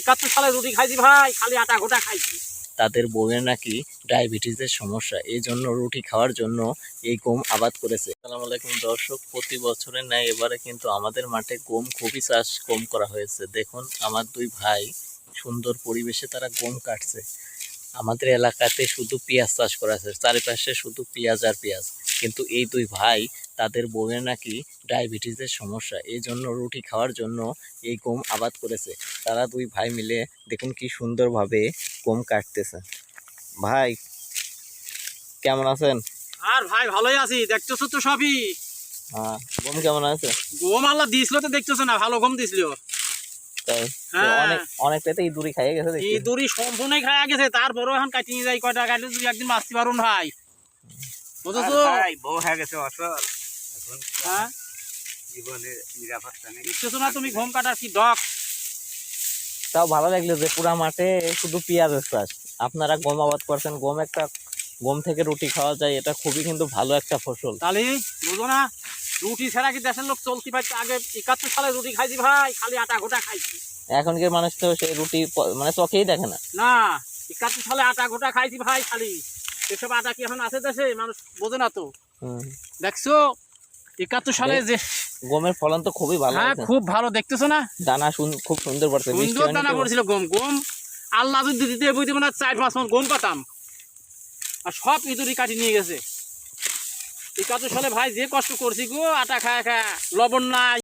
একাত্তর সালে রুটি খাইছি ভাই, খালি আটা গোটা খাইছি। তাদের বউয়ের নাকি ডায়াবেটিসের সমস্যা এই জন্য রুটি খাওয়ার জন্য এই গম আবাদ করেছে। আসসালামু আলাইকুম দর্শক, প্রতি বছরের ন্যায় এবারে কিন্তু আমাদের মাঠে গম খুবই চাষ কম করা হয়েছে। দেখুন, আমার দুই ভাই সুন্দর পরিবেশে তারা গম কাটছে। আমাদের এলাকাতে শুধু পেঁয়াজ চাষ করা আছে, চারিপাশে শুধু পেঁয়াজ আর পেঁয়াজ। কিন্তু এই দুই ভাই তাদের বউয়ের নাকি ডায়াবেটিসের সমস্যা। এই জন্য রুটি খাওয়ার জন্য এই গম আবাদ করেছে। তারা দুই ভাই মিলে দেখুন কি সুন্দরভাবে গম কাটতেছে। ভাই কেমন আছেন? আর ভাই ভালোই আছি। দেখতেছো তো সবই? হ্যাঁ গম কেমন আছে? গম আল্লাহ দিছিল তো দেখতেছো না ভালো গম দিছিল। তাই? হ্যাঁ। অনেক অনেকটাই তো ইঁদুরি খাইয়ে গেছে সম্পূর্ণই গেছে তারপরেও এখন কাটি নিয়ে যাই কয়টা কাটলে তুই একদিন বাঁচতে পারুন ভাই। বুঝেছ? ভাই বউ হয়ে গেছে অসল হ্যাঁ? জীবনে নিরাপত্তা নেই। দেখতেছো না তুমি গম কাটার কি ডক তাও ভালো লাগল যে পুরা মাঠে শুধু পেঁয়াজের চাষ। আপনারা গম আবাদ করছেন গম একটা গম থেকে রুটি খাওয়া যায় এটা খুবই কিন্তু ভালো একটা ফসল। তাহলে বুঝো না রুটি ছাড়া কি দেশের লোক চলতে পারছে আগে একাত্তর সালে রুটি খাইছি ভাই খালি আটা গোটা খাইছি। এখনকার মানুষ তো সেই রুটি মানে চোখেই দেখে না। না একাত্তর সালে আটা গোটা খাইছি ভাই খালি। এসব আটা কি এখন আছে দেশে? মানুষ বোঝে না তো। দেখছ? একাত্তর সালে যে গমের ফলন তো খুবই ভালো হ্যাঁ খুব ভালো দেখতেছো না? দানা খুব সুন্দর পড়ছে সুন্দর দানা পড়ছিল গম গম। আল্লাহ যদি দিতে বুঝতে না চার পাঁচ মাস গম পাতাম। আর সব ইঁদুরি কাটি নিয়ে গেছে। একাত্তর সালে ভাই যে কষ্ট করছি গো আটা খায় খায় লবণ নাই।